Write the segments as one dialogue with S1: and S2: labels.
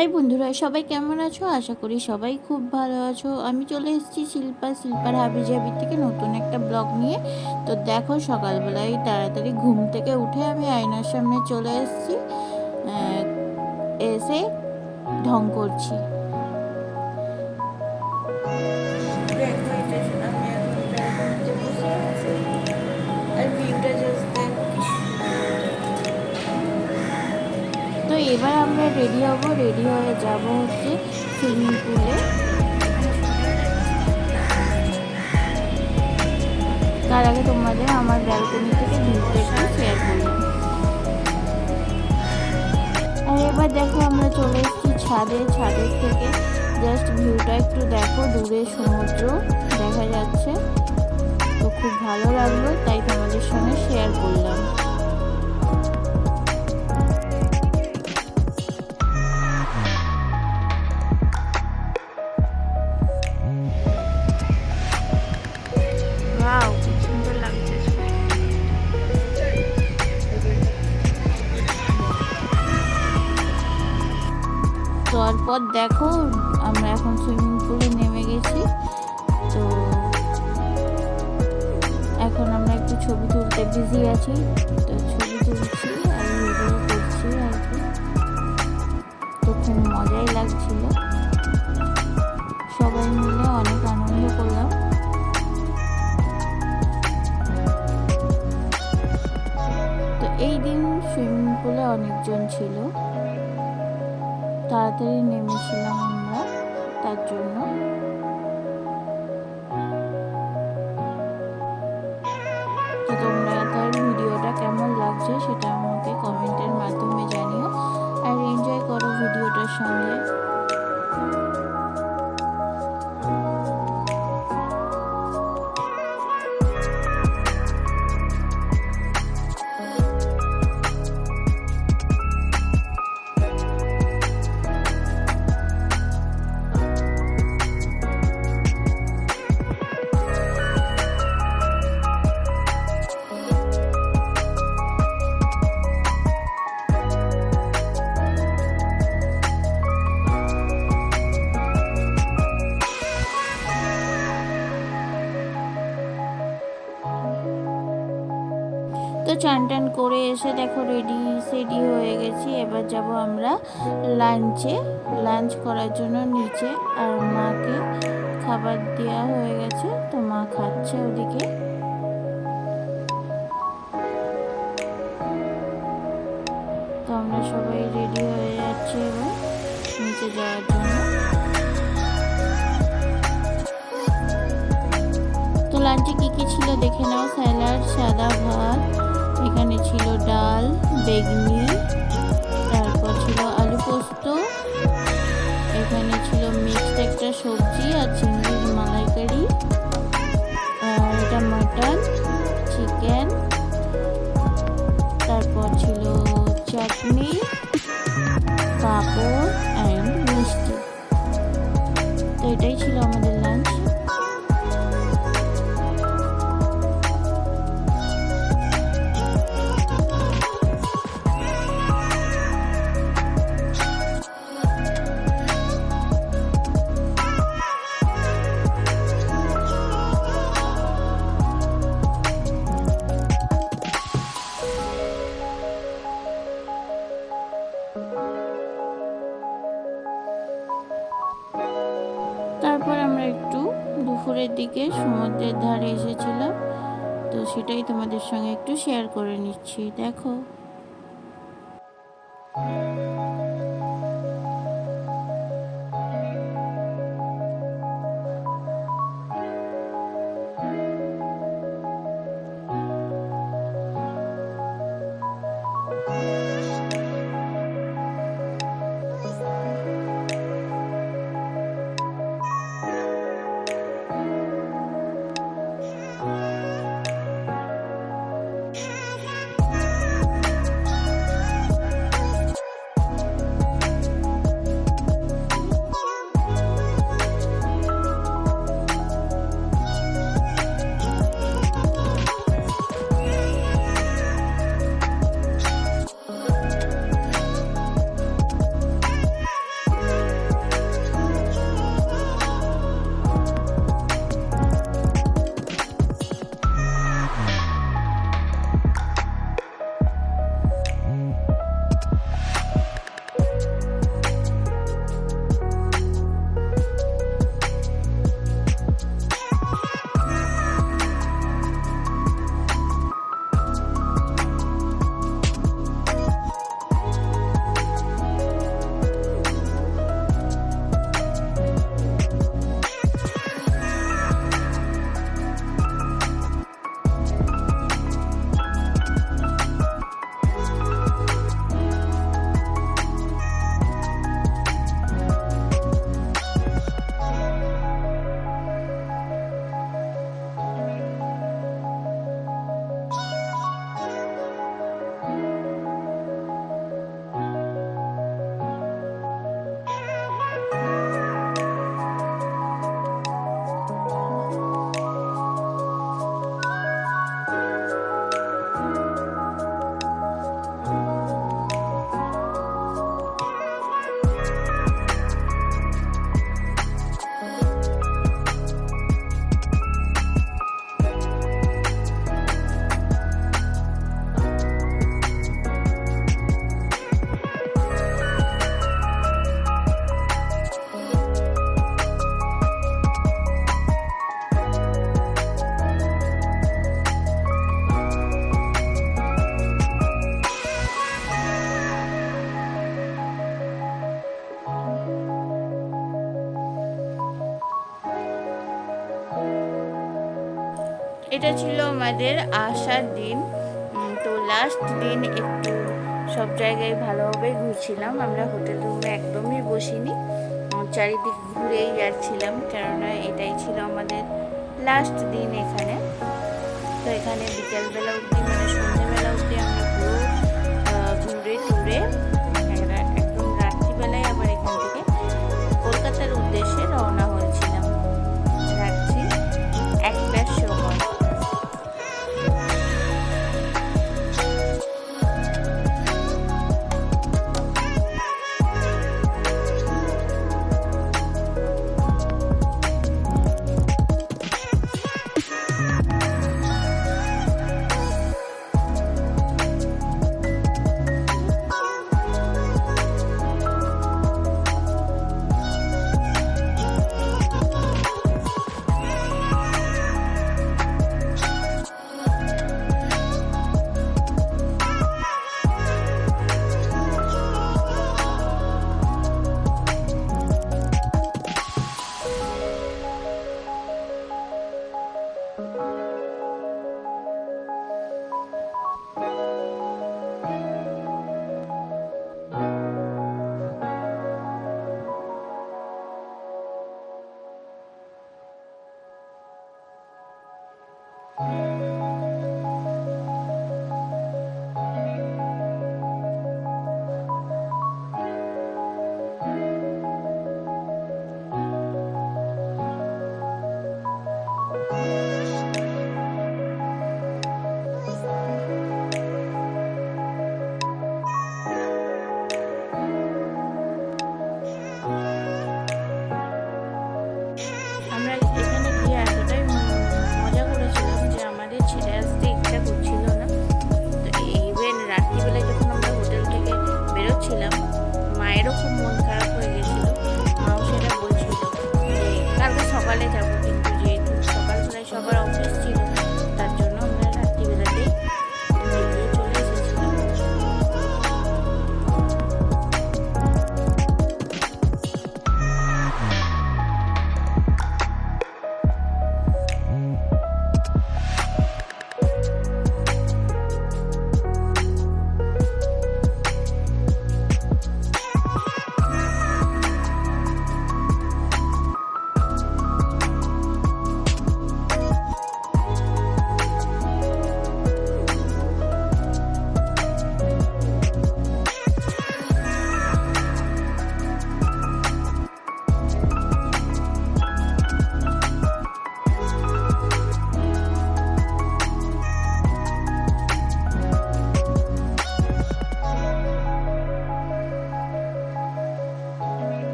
S1: High বন্ধুরা, সবাই কেমন আছো? আশা করি সবাই খুব ভালো আছো। আমি চলে এসেছি শিল্পা, শিল্পার হাবি জাবির থেকে নতুন একটা ব্লগ নিয়ে। তো দেখো, সকালবেলায় তাড়াতাড়ি ঘুম থেকে উঠে আমি আয়নার সামনে চলে এসেছি। এসে ঢং করছি। এবার আমরা রেডি হব রেডি হয়ে যাব হচ্ছে সুইমিং পুলে তার আগে তোমাদের আমার ব্যালকনি থেকে ভিউটা শেয়ার করলাম আর এবার দেখো আমরা চলে এসেছি ছাদে। ছাদের থেকে জাস্ট ভিউটা একটু দেখো, দূরে সমুদ্র দেখা যাচ্ছে। তো খুব ভালো লাগল, তাই তোমাদের সঙ্গে শেয়ার করলাম। তারপর দেখো, আমরা এখন সুইমিং পুলে নেমে গেছি। তো এখন আমরা একটু ছবি তুলতে বিজি আছি। তো ছবি তুলছি আর ভিডিও করছি আর কি। তো খুব মজাই লাগছিল। সবাই মিলে অনেক আনন্দ করলাম। তো এই দিন সুইমিং পুলে অনেকজন ছিল। তাড়াতাড়ি নেমেছিলাম আমরা তার জন্য। তো তোমরা তার ভিডিওটা কেমন লাগছে সেটা আমাকে কমেন্টের মাধ্যমে জানিও। আর এনজয় করো ভিডিওটার সঙ্গে। তো চান টান করে এসে দেখো রেডি সেডি হয়ে গেছি। এবার যাব আমরা লাঞ্চে লাঞ্চ করার জন্য নিচে আর মাকে খাবার দেওয়া হয়ে গেছে। তো মা খাচ্ছে ওদিকে। তো আমরা সবাই রেডি হয়ে যাচ্ছি এবার নিচে যাওয়ার জন্য। তো লাঞ্চে কী কী ছিল দেখে নাও। স্যালাড, সাদা ভাত এখানে ছিল ডাল, বেগনি, তারপর ছিল আলু পোস্ত, এখানে ছিল মিক্সড একটা সবজি আর চিংড়ির মালাইকারি, আর এটা মাটন, চিকেন, তারপর ছিল চাটনি, পাঁপড় অ্যান্ড মিষ্টি। তো এটাই ছিল আমাদের দিকে সমুদ্রের ধারে এসেছিলাম। তো সেটাই তোমাদের সঙ্গে একটু শেয়ার করে নিচ্ছি। দেখো। এটা ছিল আমাদের আসার দিন। তো লাস্ট দিন একটু সব জায়গায় ভালোভাবে ঘুরছিলাম। আমরা হোটেল রুমে একদমই বসিনি। চারিদিক ঘুরেই যাচ্ছিলাম, কেননা এটাই ছিল আমাদের লাস্ট দিন এখানে। তো এখানে বিকেলবেলা অবধি মানে সন্ধ্যেবেলা অবধি আমরা পুরো ঘুরে টুরে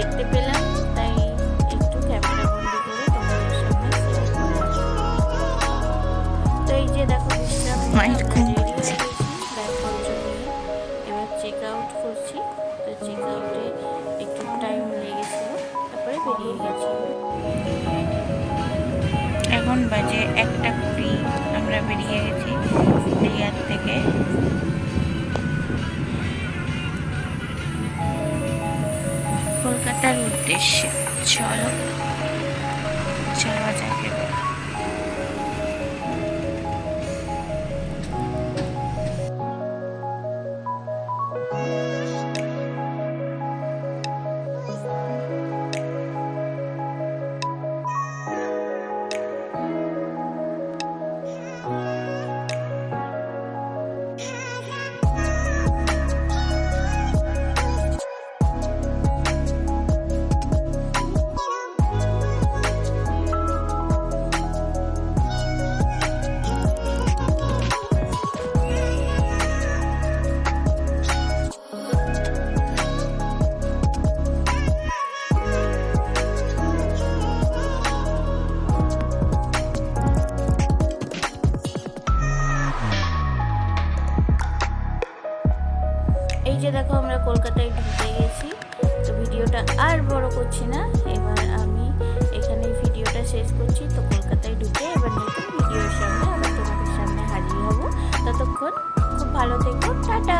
S1: gente উদ্দেশ্যে চলো। কলকাতায় ঢুকে গেছি। তো ভিডিওটা আর বড় করছি না। এবার আমি এখানে ভিডিওটা শেষ করছি। তো কলকাতায় ঢুকে এবার নতুন ভিডিওর সামনে আবার তোমাদের সামনে হাজির হব। ততক্ষণ খুব ভালো থেকো। টাটা!